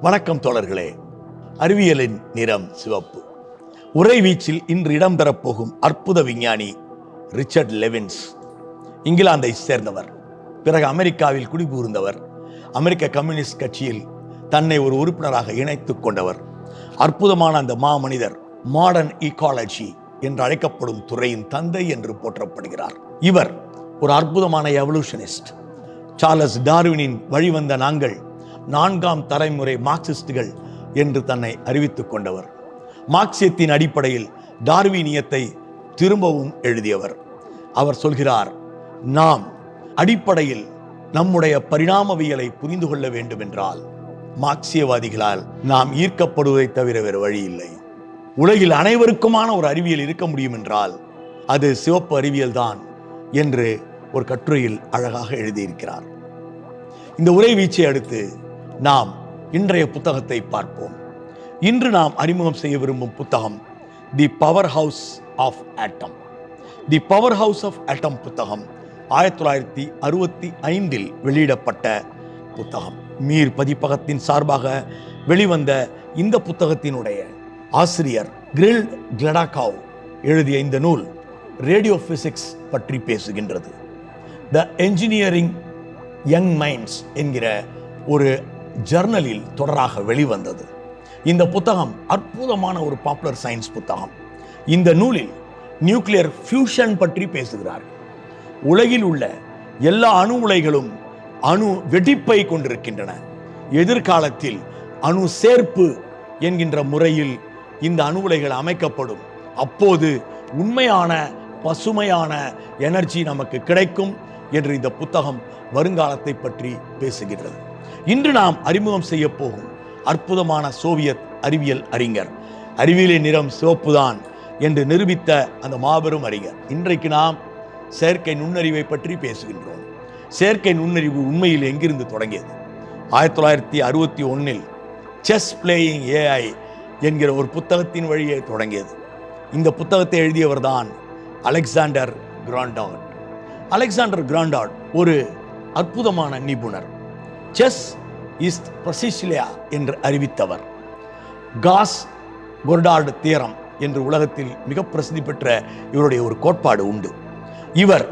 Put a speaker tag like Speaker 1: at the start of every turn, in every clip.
Speaker 1: வணக்கம் தோழர்களே. அறிவியலின் நிறம் சிவப்பு. உறைவீச்சில் இன்று இடம்பெறப் போகும் அற்புத விஞ்ஞானி ரிச்சர்ட் லெவின்ஸ். இங்கிலாந்தை சேர்ந்தவர். பிறகு அமெரிக்காவில் குடிபூர்ந்தவர் அமெரிக்க கம்யூனிஸ்ட் கட்சியில் தன்னை ஒரு உறுப்பினராக இணைத்துக் கொண்டவர். அற்புதமான அந்த மாமனிதர் மாடர்ன் ஈகாலஜி என்று அழைக்கப்படும் துறையின் தந்தை என்று போற்றப்படுகிறார். இவர் ஒரு அற்புதமான எவல்யூஷனிஸ்ட் சார்லஸ் டார்வினின் வழிவந்த நாங்கள் நான்காம் தலைமுறை மார்க்சிஸ்டுகள் என்று தன்னை அறிவித்துக் கொண்டவர். மார்க்சியத்தின் அடிப்படையில் டார்வினியத்தை திரும்பவும் எழுதியவர். அவர் சொல்கிறார் நாம் அடிப்படையில் நம்முடைய பரிணாமவியலை புரிந்து கொள்ள வேண்டும் என்றால் மார்க்சியவாதிகளால் நாம் ஈர்க்கப்படுவதை தவிர வேறு வழி இல்லை. உலகில் அனைவருக்குமான ஒரு அறிவியல் இருக்க முடியும் என்றால் அது சிவப்பு அறிவியல் தான் என்று ஒரு கட்டுரையில் அழகாக எழுதியிருக்கிறார். இந்த உரை வீச்சை அடுத்து நாம் இன்றைய புத்தகத்தை பார்ப்போம். இன்று நாம் அறிமுகம் செய்ய விரும்பும் புத்தகம் the power house of atom the power house of atom புத்தகம் ஆயிரத்தி தொள்ளாயிரத்தி அறுபத்தி ஐந்தில் வெளியிடப்பட்ட புத்தகம். மீர் பதிப்பகத்தின் சார்பாக வெளிவந்த இந்த புத்தகத்தினுடைய ஆசிரியர் கிரில் கிளடாகாவ் எழுதிய இந்த நூல் ரேடியோ பிசிக்ஸ் பற்றி பேசுகின்றது. த என்ஜினியரிங் யங் மைண்ட்ஸ் என்கிற ஒரு ஜர்னலில் தொடராக வெளிவந்தது. இந்த புத்தகம் அற்புதமான ஒரு பாப்புலர் சயின்ஸ் புத்தகம். இந்த நூலில் நியூக்ளியர் ஃபியூஷன் பற்றி பேசுகிறார் உலகில் உள்ள எல்லா அணு உலைகளும் அணு வெடிப்பை கொண்டிருக்கின்றன. எதிர்காலத்தில் அணு சேர்ப்பு என்கின்ற முறையில் இந்த அணு உலைகள் அமைக்கப்படும். அப்போது உண்மையான பசுமையான எனர்ஜி நமக்கு கிடைக்கும் என்று இந்த புத்தகம் வருங்காலத்தை பற்றி பேசுகிறது. இன்று நாம் அறிமுகம் செய்ய போகும் அற்புதமான சோவியத் அறிவியல் அறிஞர். அறிவியலின் நிறம் சிவப்புதான் என்று நிரூபித்த அந்த மாபெரும் அறிஞர். இன்றைக்கு நாம் செயற்கை நுண்ணறிவை பற்றி பேசுகின்றோம். செயற்கை நுண்ணறிவு உண்மையில் எங்கிருந்து தொடங்கியது? ஆயிரத்தி தொள்ளாயிரத்தி அறுபத்தி ஒன்றில் செஸ் பிளேயிங் ஏஐ என்கிற ஒரு புத்தகத்தின் வழியே தொடங்கியது. இந்த புத்தகத்தை எழுதியவர் தான் அலெக்சாண்டர் கிராண்டாட் அலெக்சாண்டர் கிராண்டாட் ஒரு அற்புதமான நிபுணர். செஸ் இஸ் பிரசிசிலியா என்று அறிவித்தவர். காஸ் கொர்டார்டு தியரம் என்று உலகத்தில் மிக பிரசித்தி பெற்ற இவருடைய ஒரு கோட்பாடு உண்டு. இவர்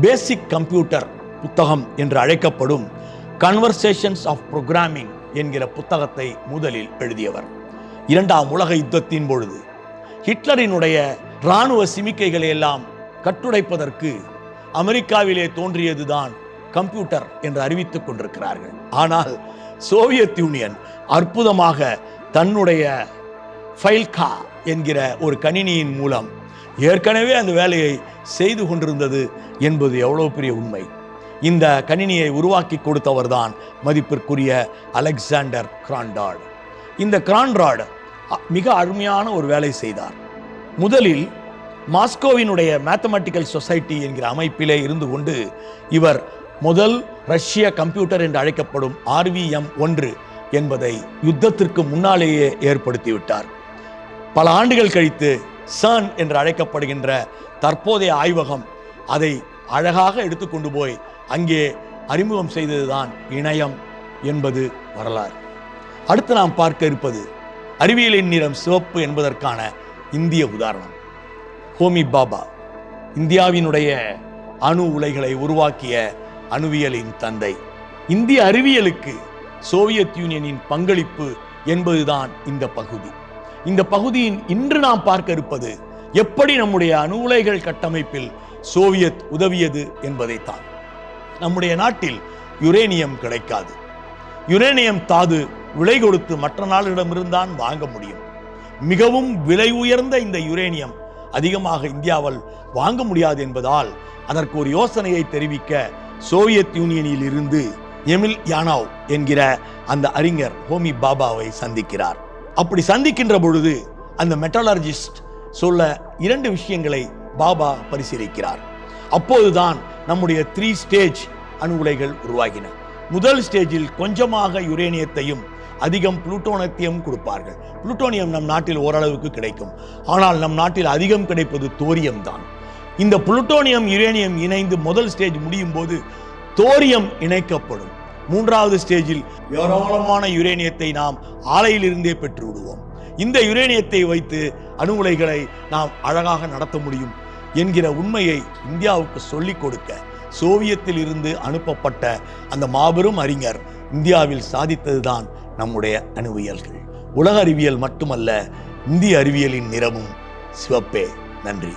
Speaker 1: பேசிக் கம்ப்யூட்டர் புத்தகம் என்று அழைக்கப்படும் கன்வர்சேஷன்ஸ் ஆஃப் ப்ரோக்ராமிங் என்கிற புத்தகத்தை முதலில் எழுதியவர். இரண்டாம் உலக யுத்தத்தின் பொழுது ஹிட்லரினுடைய இராணுவ சிமிக்கைகளை எல்லாம் கட்டுடைப்பதற்கு அமெரிக்காவிலே தோன்றியதுதான் கம்ப்யூட்டர் என்று அறிவித்துக் கொண்டிருக்கிறார்கள். ஆனால் சோவியத் யூனியன் அற்புதமாக தன்னுடைய ஃபைல்கா என்கிற ஒரு கணினியின் மூலம் ஏற்கனவே அந்த வேலையை செய்து கொண்டிருந்தது என்பது எவ்வளவு பெரிய உண்மை. இந்த கணினியை உருவாக்கி கொடுத்தவர்தான் மதிப்பிற்குரிய அலெக்சாண்டர் கிராண்டார்டு இந்த கிராண்டாட் மிக அருமையான ஒரு வேலை செய்தார். முதலில் மாஸ்கோவினுடைய மேத்தமெட்டிக்கல் சொசைட்டி என்கிற அமைப்பிலே இருந்து கொண்டு இவர் முதல் ரஷ்ய கம்ப்யூட்டர் என்று அழைக்கப்படும் ஆர்விஎம் ஒன்று என்பதை யுத்தத்திற்கு முன்னாலேயே ஏற்படுத்திவிட்டார். பல ஆண்டுகள் கழித்து சன் என்று அழைக்கப்படுகின்ற தற்போதைய ஆய்வகம் அதை அழகாக எடுத்துக்கொண்டு போய் அங்கே அறிமுகம் செய்ததுதான் இணையம் என்பது வரலாறு. அடுத்து நாம் பார்க்க இருப்பது அறிவியலின் நிறம் சிவப்பு என்பதற்கான இந்திய உதாரணம். ஹோமி பாபா இந்தியாவினுடைய அணு உலைகளை உருவாக்கிய அணுவியலின் தந்தை. இந்திய அறிவியலுக்கு சோவியத் யூனியனின் பங்களிப்பு என்பதுதான் இந்த பகுதி. இந்த பகுதியின் இன்று நாம் பார்க்க இருப்பது எப்படி நம்முடைய அணு உலைகள் கட்டமைப்பில் சோவியத் உதவியது என்பதைத்தான். நம்முடைய நாட்டில் யுரேனியம் கிடைக்காது. யுரேனியம் தாது விலை கொடுத்து மற்ற நாளிடமிருந்தான் வாங்க முடியும். மிகவும் விலை உயர்ந்த இந்த யுரேனியம் அதிகமாக இந்தியாவில் வாங்க முடியாது என்பதால் அதற்கு ஒரு யோசனையை தெரிவிக்க சோவியத் யூனியனில் இருந்து எமில் யானாவ் என்கிற அந்த அறிஞர் ஹோமி பாபாவை சந்திக்கிறார். அப்படி சந்திக்கின்ற பொழுது அந்த மெட்டாலர்ஜிஸ்ட் சொல்ல இரண்டு விஷயங்களை பாபா பரிசீலிக்கிறார். அப்போதுதான் நம்முடைய த்ரீ ஸ்டேஜ் அணு உலைகள் உருவாகின. முதல் ஸ்டேஜில் கொஞ்சமாக யுரேனியத்தையும் அதிகம் புளூட்டோனத்தையும் கொடுப்பார்கள். புளூட்டோனியம் நம் நாட்டில் ஓரளவுக்கு கிடைக்கும். ஆனால் நம் நாட்டில் அதிகம் கிடைப்பது தோரியம் தான். இந்த புளுட்டோனியம் யுரேனியம் இணைந்து முதல் ஸ்டேஜ் முடியும் போது தோரியம் இணைக்கப்படும். மூன்றாவது ஸ்டேஜில் ஏராளமான யுரேனியத்தை நாம் ஆலையிலிருந்தே பெற்று விடுவோம் இந்த யுரேனியத்தை வைத்து அணு உலைகளை நாம் அழகாக நடத்த முடியும் என்கிற உண்மையை இந்தியாவுக்கு சொல்லிக் கொடுக்க சோவியத்தில் இருந்து அனுப்பப்பட்ட அந்த மாபெரும் அறிஞர் இந்தியாவில் சாதித்ததுதான் நம்முடைய அணுவியல்கள். உலக அறிவியல் மட்டுமல்ல இந்திய அறிவியலின் நிறமும் சிவப்பே. நன்றி.